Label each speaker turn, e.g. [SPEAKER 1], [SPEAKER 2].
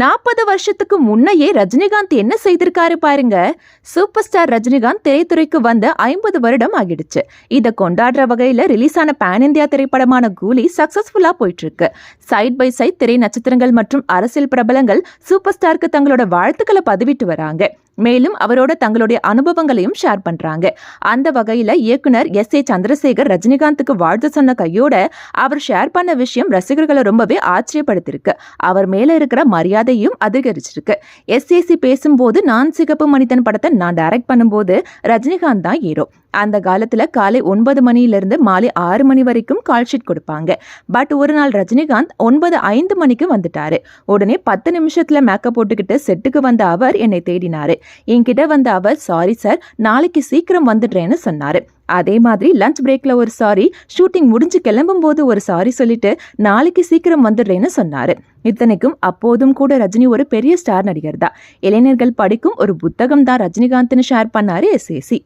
[SPEAKER 1] நாற்பது வருஷத்துக்கு முன்னையே ரஜினிகாந்த் என்ன செய்திருக்காரு பாருங்க. சூப்பர் ஸ்டார் ரஜினிகாந்த் திரைத்துறைக்கு வந்து ஐம்பது வருடம் ஆகிடுச்சு. இதை கொண்டாடுற வகையில ரிலீஸ் ஆன பேன் இந்தியா திரைப்படமான கூலி சக்சஸ்ஃபுல்லா போயிட்டு இருக்கு சைட் பை சைட் திரை நட்சத்திரங்கள் மற்றும் அரசியல் பிரபலங்கள் சூப்பர் ஸ்டாருக்கு தங்களோட வாழ்த்துக்களை பதிவிட்டு வராங்க. மேலும் அவரோட தங்களுடைய அனுபவங்களையும் ஷேர் பண்றாங்க. அந்த வகையில இயக்குனர் எஸ் ஏ சந்திரசேகர் ரஜினிகாந்துக்கு வாழ்த்து சொன்ன கையோட அவர் ஷேர் பண்ண விஷயம் ரசிகர்களை ரொம்பவே ஆச்சரியப்படுத்திருக்கு அவர் மேல இருக்கிற மரியாதை கதையும் அதிகரிச்சிருக்கு. எஸ்ஏசி பேசும்போது நான் சிகப்பு மனிதன் படத்தை நான் டைரக்ட் பண்ணும்போது ரஜினிகாந்த் தான் ஹீரோ அந்த காலத்தில் காலை ஒன்பது மணியிலிருந்து மாலை ஆறு மணி வரைக்கும் கால் ஷீட் கொடுப்பாங்க. பட் ஒரு நாள் ரஜினிகாந்த் ஒன்பது ஐந்து மணிக்கு வந்துட்டாரு. உடனே பத்து நிமிஷத்தில் மேக்கப் போட்டுக்கிட்டு செட்டுக்கு வந்த அவர் என்னை தேடினார். என்கிட்ட வந்த அவர் சாரி சார் நாளைக்கு சீக்கிரம் வந்துடுறேன்னு சொன்னார். அதே மாதிரி லஞ்ச் பிரேக்கில் ஒரு சாரி ஷூட்டிங் முடிஞ்சு கிளம்பும் போது ஒரு சாரி சொல்லிட்டு நாளைக்கு சீக்கிரம் வந்துடுறேன்னு சொன்னார். இத்தனைக்கும் அப்போதும் கூட ரஜினி ஒரு பெரிய ஸ்டார் நடிகர் தான் இளைஞர்கள் படிக்கும் ஒரு புத்தகம் தான் ரஜினிகாந்த்னு ஷேர் பண்ணார் எஸ்ஏசி